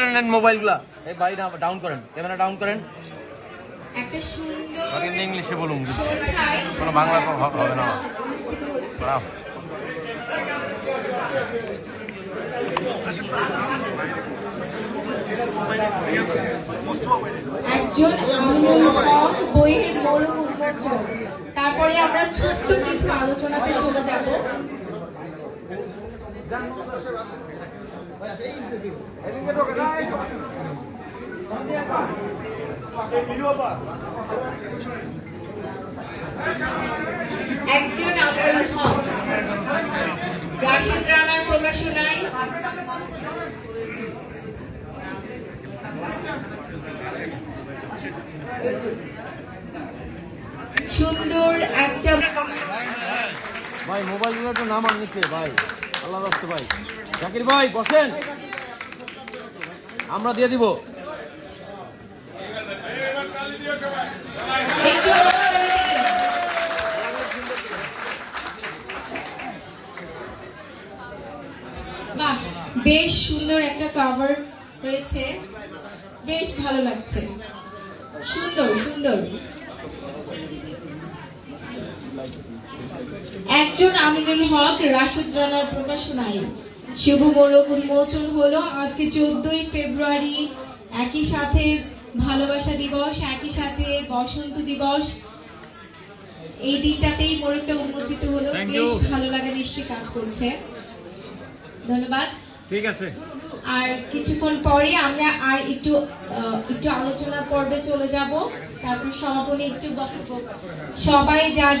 ক্যামেরাটা নেন মোবাইলগুলা এই ভাই ডাউন করেন। ক্যামেরা ডাউন করেন। একটা সুন্দর ইংলিশে বলুন। কোনো বাংলা হবে না। একজন বইয়ের মোড়ক উন্মোচন তারপরে আমরা ছোট্ট কিছু আলোচনাতে চলে যাব। একজন আমিনুল হক। রাশিদ রানার প্রকাশনায় সুন্দর একটা ভাই মোবাইলগুলো একটু নামান নিচে, ভাই। আল্লাহ রাখতে ভাই। জাকির ভাই, বসেন। আমরা দিয়ে দিব। বেশ সুন্দর একটা কভার হয়েছে। বেশ ভালো লাগছে। সুন্দর সুন্দর। একজন আমিনুল হক, রাশেদ রানার প্রকাশনায়। শুভ মোড়ক উন্মোচন হলো। আজকে চোদ্দই ফেব্রুয়ারি। একই সাথে ভালোবাসা দিবস একই সাথে বসন্ত দিবস। এই দিনটাতেই মোড়কটা উন্মোচিত হলো। বেশ. ভালো লাগা নিশ্চয়ই কাজ করছে। ধন্যবাদ। ঠিক আছে। আর কিছুক্ষণ পরে আমরা আর একটু একটু আলোচনা পর্বে চলে যাব। তারপর সমাপনী একটু বক্তব্য। সবাই যার যার